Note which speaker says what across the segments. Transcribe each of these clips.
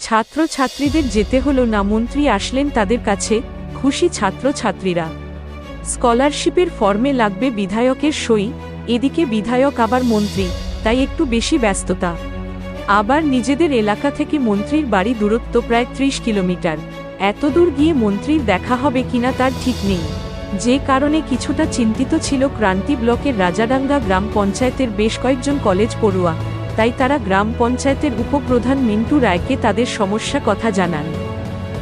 Speaker 1: ছাত্রছাত্রীদের যেতে হলো না, মন্ত্রী আসলেন তাদের কাছে, খুশি ছাত্রছাত্রীরা। স্কলারশিপের ফর্মে লাগবে বিধায়কের সই, এদিকে বিধায়ক আবার মন্ত্রী, তাই একটু বেশি ব্যস্ততা। আবার নিজেদের এলাকা থেকে মন্ত্রীর বাড়ি দূরত্ব প্রায় ত্রিশ কিলোমিটার। এত দূর গিয়ে মন্ত্রীর দেখা হবে কিনা তার ঠিক নেই। যে কারণে কিছুটা চিন্তিত ছিল ক্রান্তি ব্লকের রাজাডাঙ্গা গ্রাম পঞ্চায়েতের বেশ কয়েকজন কলেজ পড়ুয়া। তাই তারা গ্রাম পঞ্চায়েতের উপপ্রধান মিন্টু রায়কে তাদের সমস্যা কথা জানান।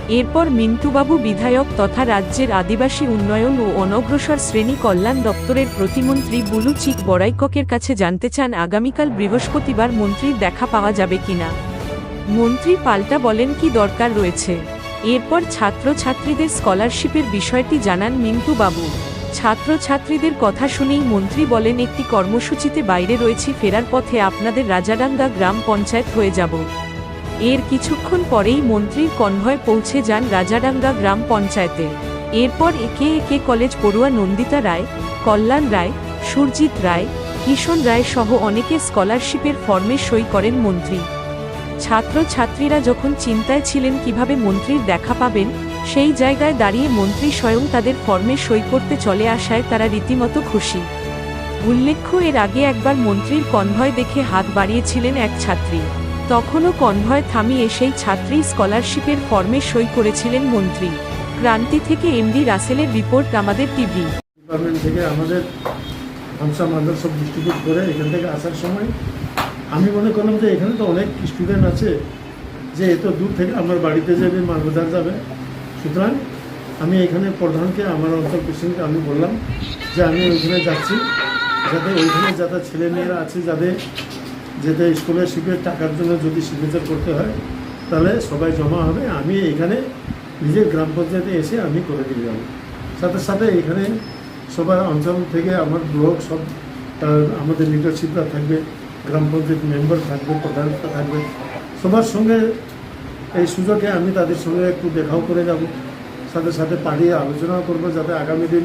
Speaker 1: এরপর মিন্টুবাবু বিধায়ক তথা রাজ্যের আদিবাসী উন্নয়ন ও অনগ্রসর শ্রেণি কল্যাণ দপ্তরের প্রতিমন্ত্রী বুলু চিক বড়াইককের কাছে জানতে চান আগামীকাল বৃহস্পতিবার মন্ত্রীর দেখা পাওয়া যাবে কিনা। মন্ত্রী পাল্টা বলেন কি দরকার রয়েছে। এরপর ছাত্রছাত্রীদের স্কলারশিপের বিষয়টি জানান মিন্টু বাবু ছাত্রছাত্রীদের কথা শুনেই মন্ত্রী বলেন, একটি কর্মসূচিতে বাইরে রয়েছি, ফেরার পথে আপনাদের রাজাডাঙ্গা গ্রাম পঞ্চায়েত হয়ে যাব। এর কিছুক্ষণ পরেই মন্ত্রীর কনভয় পৌঁছে যান রাজাডাঙ্গা গ্রাম পঞ্চায়েতে। এরপর একে একে কলেজ পড়ুয়া নন্দিতা রায়, কল্যাণ রায়, সুরজিৎ রায় কিষণ রায় সহ অনেকে স্কলারশিপের ফর্মে সই করেন মন্ত্রী। ছাত্রছাত্রীরা যখন চিন্তায় ছিলেন কীভাবে মন্ত্রীর দেখা পাবেন, সেই জায়গায় দাঁড়িয়ে মন্ত্রী স্বয়ং তাদের ফর্মে সই করতে চলে আসায় তারা রীতিমতো খুশি। উল্লেখ্য, এর আগে একবার মন্ত্রীর কনভয় দেখে হাত বাড়িয়েছিলেন এক ছাত্রী। তখনও কনভয় থামিয়ে সেই ছাত্রী স্কলারশিপের ফর্মে সই করেছিলেন মন্ত্রী। ক্রান্তি থেকে এমডি রাসেলের রিপোর্ট, আমাদের টিভি।
Speaker 2: ডিপার্টমেন্ট থেকে আমাদের হামসা মাদর সব ডিস্ট্রিবিউট করে এখান থেকে আসার সময় আমি মনে করলাম যে এখানে তো অনেক স্টুডেন্ট আছে যে এত দূর থেকে আমার বাড়িতে যাবে মালবাজার যাবে। সুতরাং আমি এখানে প্রধানকে, আমার অঞ্চল প্রেসিডেন্টকে আমি বললাম যে আমি ওইখানে যাচ্ছি যাতে ওইখানে যাতে ছেলে মেয়েরা আছে যাদের যাতে স্কলারশিপের টাকার জন্য যদি সিগনেচার করতে হয়, তাহলে সবাই জমা হবে। আমি এখানে নিজের গ্রাম পঞ্চায়েতে এসে আমি করে দিয়ে যাব। সাথে সাথে এখানে সবার অঞ্চল থেকে আমার ব্লক সব আমাদের লিডারশিপরা থাকবে। গ্রাম পঞ্চায়েত মেম্বার থাকবে প্রধান থাকবে। সবার সঙ্গে এই সুযোগে আমি তাদের সঙ্গে একটু দেখাও করে যাব। সাথে সাথে পাড়িয়ে আলোচনাও করব যাতে আগামী দিন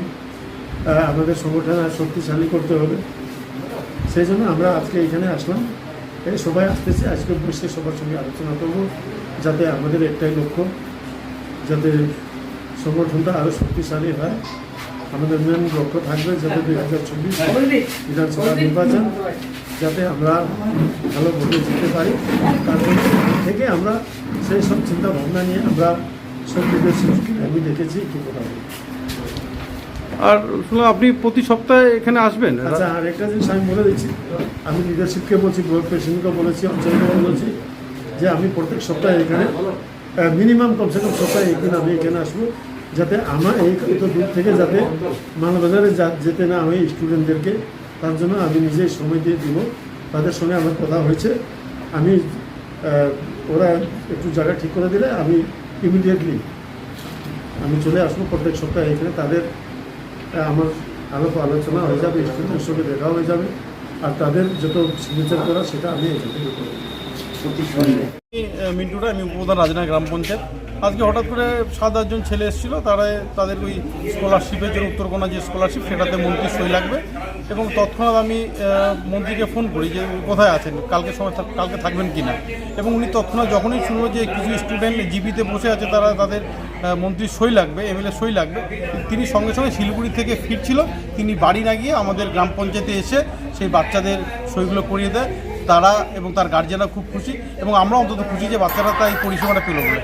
Speaker 2: আমাদের সংগঠন আর শক্তিশালী করতে হবে। সেই জন্য আমরা আজকে এখানে আসলাম। এই সবাই আসতেছে আজকে বসে সবার সঙ্গে আলোচনা করব যাতে আমাদের একটাই লক্ষ্য যাতে সংগঠনটা আরও শক্তিশালী হয়। আমাদের মেন লক্ষ্য থাকবে যাতে দুই হাজার চব্বিশ বিধানসভা নির্বাচন। যাতে আমরা ভালো ভোটে জিততে পারি। তার থেকে আমরা সেই সব চিন্তা ভাবনা নিয়ে আমরা সব লিডারশিপকে আমি দেখেছি একটু কথা বলি।
Speaker 3: আর শুনলাম আপনি প্রতি সপ্তাহে এখানে আসবেন?
Speaker 2: আচ্ছা আর একটা জিনিস আমি বলে দিচ্ছি আমি লিডারশিপকে বলছি ব্লক প্রেসিডেন্টকে বলেছি অঞ্চলকে বলেছি যে আমি প্রত্যেক সপ্তাহে এখানে মিনিমাম কমসে কম সপ্তাহে একদিন আমি এখানে আসব যাতে আমার এই এত দূর থেকে যাতে মানবাজারে যা- যেতে না হয় স্টুডেন্টদেরকে তার জন্য আমি নিজেই সময় দিয়ে দিব। তাদের সঙ্গে আমার কথা হয়েছে। আমি ওরা একটু জায়গা ঠিক করে দিলে আমি ইমিডিয়েটলি আমি চলে আসব প্রত্যেক সপ্তাহে এখানে। তাদের আমার আলোপ আলোচনা হয়ে যাবে স্টুডেন্টের সঙ্গে দেখা হয়ে যাবে। আর তাদের যত সিগনেচার করা সেটা আমি এখান থেকে করব।
Speaker 3: মিন্টুরা আমি উপপ্রধান রাজনা গ্রাম পঞ্চায়েত। আজকে হঠাৎ করে সাত, আটজন ছেলে এসেছিল। তারা তাদের ওই স্কলারশিপের জন্য উত্তরকোনা যে স্কলারশিপ সেটাতে মন্ত্রী সই লাগবে। এবং তৎক্ষণাৎ আমি মন্ত্রীকে ফোন করি যে, কোথায় আছেন? কালকে সময় কালকে থাকবেন কি না এবং উনি তৎক্ষণাৎ যখনই শুনলো যে কিছু স্টুডেন্ট জিপিতে বসে আছে, তারা তাদের মন্ত্রীর সই লাগবে এমএলএ সই লাগবে, তিনি সঙ্গে সঙ্গে শিলিগুড়ি থেকে ফিরছিল। তিনি বাড়ি না গিয়ে আমাদের গ্রাম পঞ্চায়েতে এসে সেই বাচ্চাদের সইগুলো করিয়ে দেয়। তারা এবং তার গার্জেনরা খুব খুশি এবং আমরা অন্তত খুশি যে বাচ্চারা তাই পরিষেবাটা পেল বলে।